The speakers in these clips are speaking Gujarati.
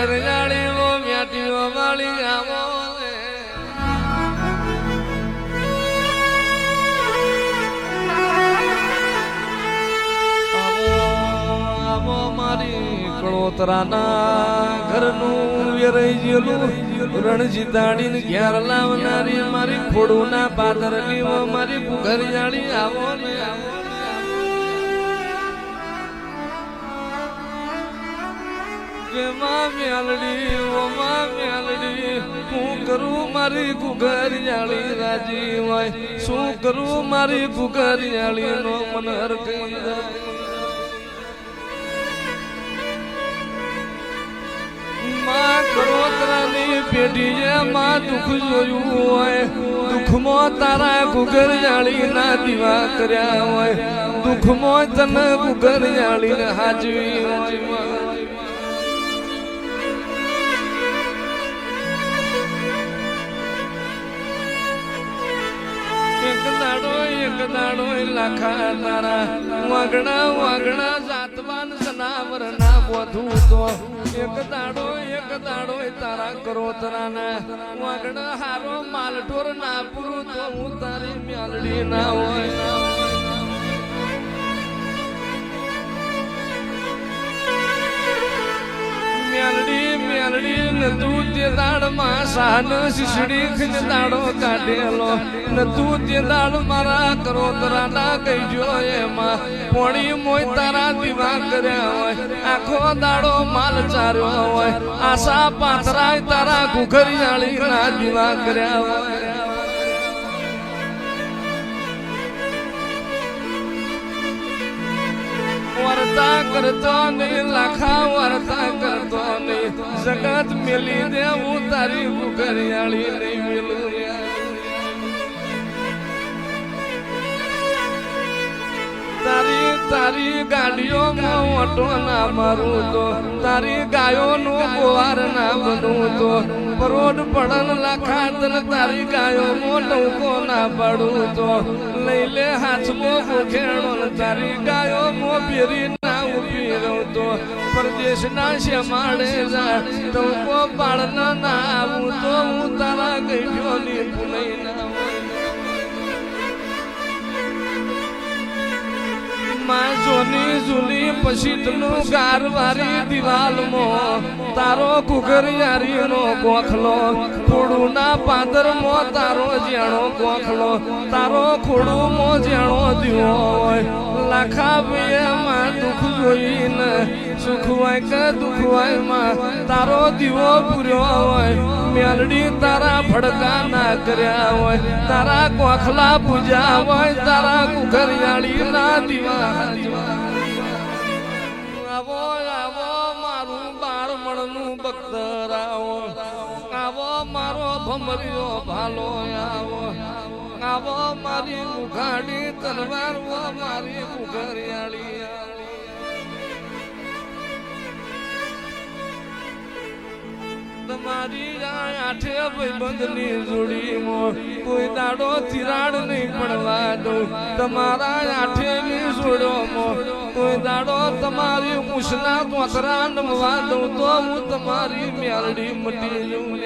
ઘર વો મ્યાટીઓ વાળી આવો. આવો મારી કળોતરાના ઘરનું વેરાઈ ગયેલું રણજીતાડીને ઘેર લાવનારી મારી ખોડુના પાદરની વો મારી ઘરિયાળી આવો ને આવો કે માં મેલડી, ઓ માં મેલડી, હું કરું મારી ગુગરિયાળી રાજી હોય. શું કરું મારી ગુગરિયાળી નો મન હરકઈ માં કરોતરાની દુઃખ જોયું હોય. દુઃખમાં તારા ગુગરિયાળી ના દીવા કર્યા હોય. દુઃખમાં તને ગુગરિયાળી ને હાજવી હોય. દાડો એક દાડો લાખા તારા વાગણા વાગણા જાતવાન સનાવર ના બોધું તો. એક દાડો એક દાડો તારા કરો તરાના વાગણા હારો માલઢોર ના પૂરું તો હું તારી મ્યાલડી ના હોય. ના હોય મેલડી મેલડી ને તું તે દાડમાં સાન શીશડી ખીન દાડો કાઢેલો. ને તું તે દાડ મારા કરો તરાના કહીજો એમાં. પોણી મોય તારા દીવા કર્યા હોય. આખો દાડો માલ ચાર્યો હોય. આશા પાથરાય તારા ઘુઘરિયાળી ના દીવા કર્યા હોય. કરતો કરતો જગત મેલી દેવું તારી ઘરિયાળી નહીં મેલું. તારી તારી ગાડીઓમાં ઓટો ના મારું તો, તારી ગાયોનું ગોવાર ના બનવું તો. પરોડ પડન લાખા તારી ગાયો મોટો ના પડું તો. લઈ લે હાથમાં ગોખેણો ને તારી ગાયો મો ફેરી ના ઊભી રહું તો પરદેશ ના શેમાડે જા. તો કો પાળન ના આવું તો હું તારા ગઈ ની પુનઈ ના હોયમાં જોની જૂની પછીતનું ગારવારી દિવાલમાં. તારો કુકરિયારી નો ગોખલો. ખોડું ના પાદર મો તારો જેણો ગોખલો. તારો ખોડું મો જેણો દીવો હોય. લાખા માં દુઃખ જોઈને સુખ હોય કે દુઃખ હોયમાં? તારો દીવો પૂર્યો હોય, મેલડી તારા ભડકા ના કર્યા હોય. તારા કોખલા પૂજા હોય, તારા કુખરિયાળી ના દીવા આવો આવો મારું બાળમણનું બખ્તર આવો. આવો મારો ભમરિયો ભાલો આવો. આવો મારી મુખાડી તલવાર મારી કુકરિયાળી તમારી આઠે ભાઈબંધની જોડીમાં. કોઈ દાડો તિરાડ નહીં પડવા દઉં. તમારા આઠે ની જોડોમાં. કોઈ દાડો તમારી ઉછના કોતરા નમવા દઉં. તો હું તમારી મેલડી મટી જઉં.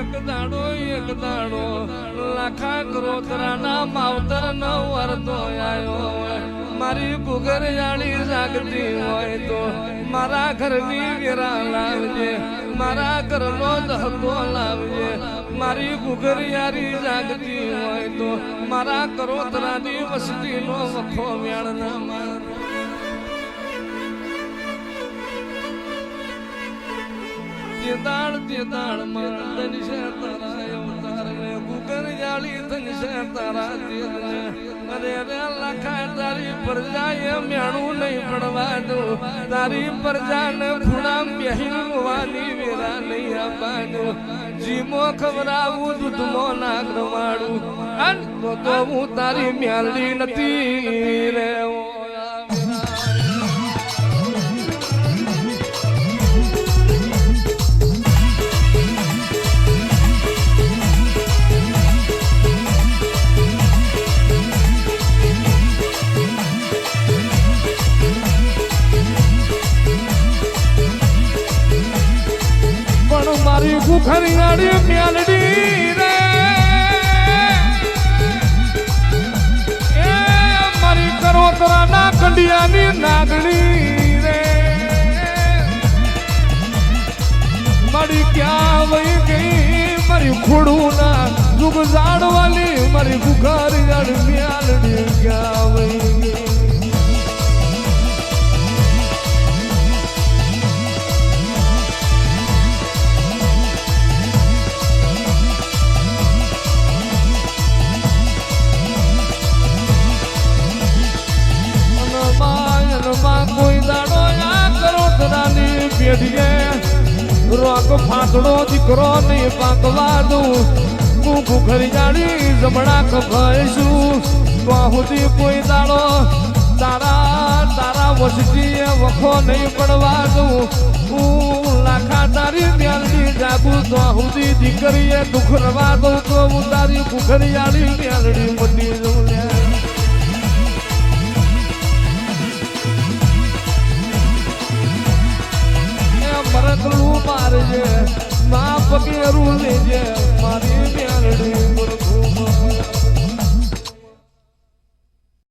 એક દાડો એક દાડો. લાખા કરોતરાના માવતર ન વરતો આવ્યો મારી ગુગર જાળી જાગતી હોય તો મારા ઘરની વેરા લાવજે, મારા ઘરનો દહકો લાવજે. મારી ગુગર યારી જાગતી હોય તો મારા કરોતરાની વસ્તીનો વખો વ્યાણ ના માર. તે દાળ તે દાળ છે, તારા અવતાર ગુગર જાળી ધન તારા લખા તારી પ્રજા એ મેણું નહીં પડવા તારી પ્રજા ને ખૂણા બેહીન વાની વેરા નહીં આપવાનું જીમો ખવડાવું દૂધમો ના ગરમાડું અન તો હું તારી મ્યાલી નથી રે ઓ કુખરિયાળી મેલડી રે. એ મારી રે. મારી ક્યાં વહી ગઈ? મારી ખોડું ના દુઃખ જાડવાલી મારી ભૂખારી જાણ ક્યાં ફાંકડો દીકરો ને પાકવા દઉં હું ભૂખરી જાણી જમણા કપાઈશું તો કોઈ દાડો તારા તારા વસતી વખો નહીં પડવા દઉં હું લાખા તારી મેલડી જાગું, તો સુધી દીકરીએ દુઃખ રવા દઉં, તો હું તારી કુખરિયાળી મેલડી મટી દઉં મારજે મા પગેરું લેજે મારી મેલડી મુરખું